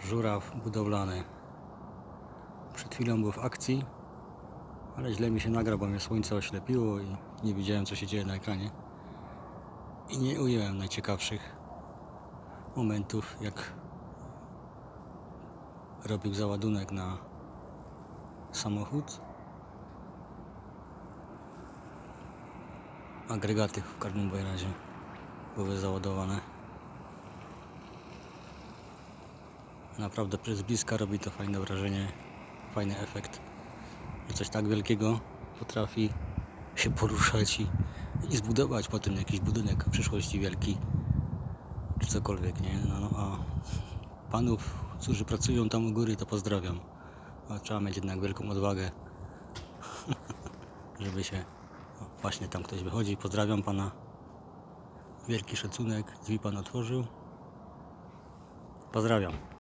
żuraw budowlany. Przed chwilą był w akcji, ale źle mi się nagrał, bo mnie słońce oślepiło i nie widziałem co się dzieje na ekranie. I nie ujęłem najciekawszych momentów, jak robił załadunek na samochód. Agregaty w każdym razie były załadowane. Naprawdę przez bliska robi to fajne wrażenie, fajny efekt. Że coś tak wielkiego potrafi się poruszać i, i zbudować potem jakiś budynek w przyszłości wielki, czy cokolwiek, nie? No, no a panów, którzy pracują tam u góry, to pozdrawiam. A trzeba mieć jednak wielką odwagę, żeby się... O, właśnie tam ktoś wychodzi, pozdrawiam pana. Wielki szacunek, drzwi pan otworzył. Pozdrawiam.